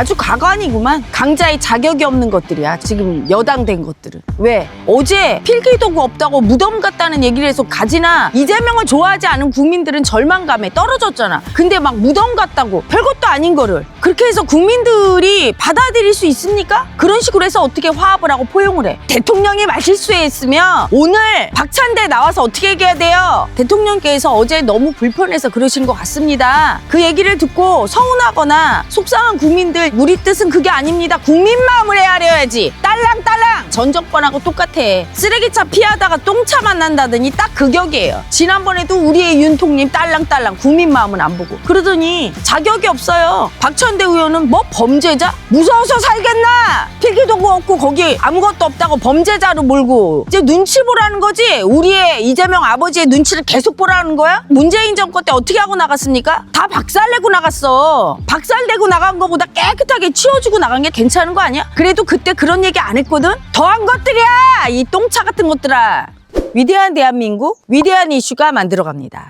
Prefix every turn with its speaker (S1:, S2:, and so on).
S1: 아주 가관이구만. 강자의 자격이 없는 것들이야. 지금 여당 된 것들은. 왜? 어제 필기 도구 없다고 무덤 같다는 얘기를 해서 가지나 이재명을 좋아하지 않은 국민들은 절망감에 떨어졌잖아. 근데 막 무덤 같다고 별것도 아닌 거를 그렇게 해서 국민들이 받아들일 수 있습니까? 그런 식으로 해서 어떻게 화합을 하고 포용을 해? 대통령이 말실수했으면 오늘 박찬대 나와서 어떻게 얘기해야 돼요? 대통령께서 어제 너무 불편해서 그러신 것 같습니다. 그 얘기를 듣고 서운하거나 속상한 국민들 우리 뜻은 그게 아닙니다. 국민 마음을 헤아려야지. 딸랑딸랑 전 정권하고 똑같아. 쓰레기차 피하다가 똥차 만난다더니 딱 그 격이에요. 지난번에도 우리의 윤통님 딸랑딸랑 국민 마음은 안 보고 그러더니 자격이 없어요. 박찬대 의원은 뭐 범죄자? 무서워서 살겠나? 필기도구 없고 거기 아무것도 없다고 범죄자로 몰고 이제 눈치 보라는 거지? 우리의 이재명 아버지의 눈치를 계속 보라는 거야? 문재인 정권 때 어떻게 하고 나갔습니까? 다 박살내고 나갔어. 박살내고 나간 거보다 깨끗하게 치워주고 나간 게 괜찮은 거 아니야? 그래도 그때 그런 얘기 안 했거든? 더한 것들이야! 이 똥차 같은 것들아. 위대한 대한민국, 위대한 이슈가 만들어갑니다.